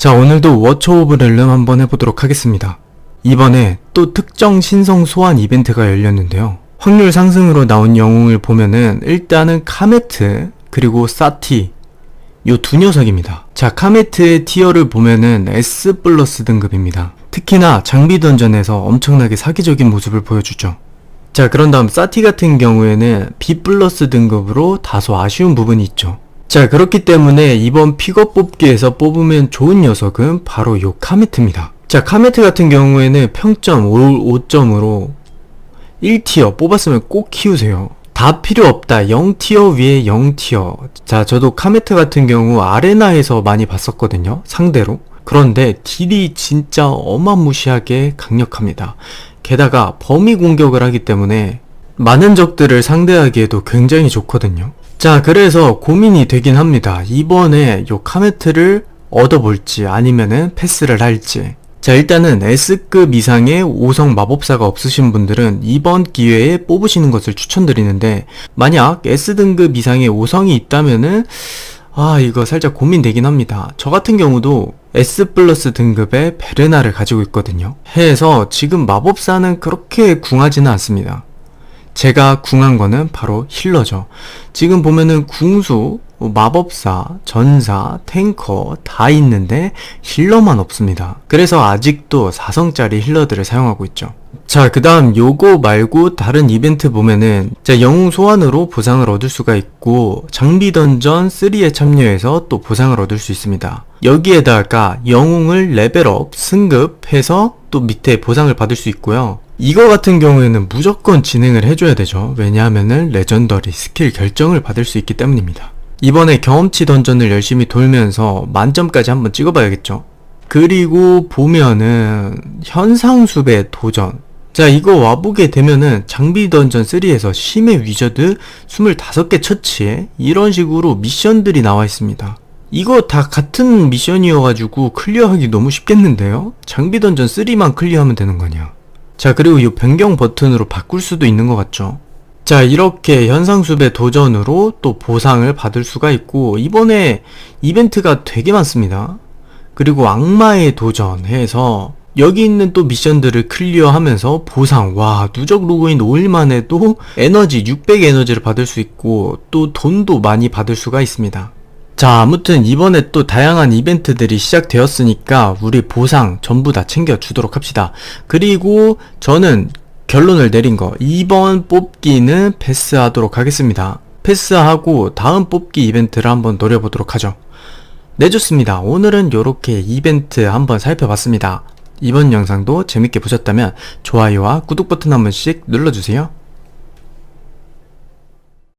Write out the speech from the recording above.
자, 오늘도 워처 오브 렐름 한번 해보도록 하겠습니다. 이번에 또 특정 신성 소환 이벤트가 열렸는데요. 확률 상승으로 나온 영웅을 보면은 일단은 카메트 그리고 사티 요 두 녀석입니다. 자, 카메트의 티어를 보면은 S 플러스 등급입니다. 특히나 장비 던전에서 엄청나게 사기적인 모습을 보여주죠. 자, 그런 다음 사티 같은 경우에는 B 플러스 등급으로 다소 아쉬운 부분이 있죠. 자, 그렇기 때문에 이번 픽업 뽑기에서 뽑으면 좋은 녀석은 바로 요 카메트입니다. 자, 카메트 같은 경우에는 평점 5점으로 1티어 뽑았으면 꼭 키우세요. 다 필요 없다. 0티어 위에 0티어. 자, 저도 카메트 같은 경우 아레나에서 많이 봤었거든요. 상대로. 그런데 딜이 진짜 어마무시하게 강력합니다. 게다가 범위 공격을 하기 때문에 많은 적들을 상대하기에도 굉장히 좋거든요. 자, 그래서 고민이 되긴 합니다. 이번에 요 카메트를 얻어볼지 아니면은 패스를 할지. 자, 일단은 S급 이상의 5성 마법사가 없으신 분들은 이번 기회에 뽑으시는 것을 추천드리는데, 만약 S등급 이상의 5성이 있다면은, 아, 이거 살짝 고민되긴 합니다. 저 같은 경우도 S 플러스 등급의 베르나를 가지고 있거든요. 해서 지금 마법사는 그렇게 궁하지는 않습니다. 제가 궁한 거는 바로 힐러죠. 지금 보면은 궁수, 마법사, 전사, 탱커 다 있는데 힐러만 없습니다. 그래서 아직도 4성짜리 힐러들을 사용하고 있죠. 자, 그 다음 요거 말고 다른 이벤트 보면은 자, 영웅 소환으로 보상을 얻을 수가 있고 장비 던전 3에 참여해서 또 보상을 얻을 수 있습니다. 여기에다가 영웅을 레벨업, 승급해서 또 밑에 보상을 받을 수 있고요. 이거 같은 경우에는 무조건 진행을 해줘야 되죠. 왜냐하면은 레전더리 스킬 결정을 받을 수 있기 때문입니다. 이번에 경험치 던전을 열심히 돌면서 만점까지 한번 찍어봐야겠죠. 그리고 보면은 현상수배 도전. 자, 이거 와보게 되면은 장비 던전 3에서 심해 위저드 25개 처치에 이런 식으로 미션들이 나와 있습니다. 이거 다 같은 미션이어가지고 클리어하기 너무 쉽겠는데요? 장비 던전 3만 클리어하면 되는 거냐. 자, 그리고 이 변경 버튼으로 바꿀 수도 있는 것 같죠? 자, 이렇게 현상수배 도전으로 또 보상을 받을 수가 있고, 이번에 이벤트가 되게 많습니다. 그리고 악마의 도전 해서, 여기 있는 또 미션들을 클리어하면서 보상, 와, 누적 로그인 5일 만 에도 에너지 600 에너지를 받을 수 있고, 또 돈도 많이 받을 수가 있습니다. 자, 아무튼 이번에 또 다양한 이벤트들이 시작되었으니까 우리 보상 전부 다 챙겨주도록 합시다. 그리고 저는 결론을 내린 거, 이번 뽑기는 패스하도록 하겠습니다. 패스하고 다음 뽑기 이벤트를 한번 노려보도록 하죠. 네, 좋습니다. 오늘은 이렇게 이벤트 한번 살펴봤습니다. 이번 영상도 재밌게 보셨다면 좋아요와 구독 버튼 한 번씩 눌러주세요.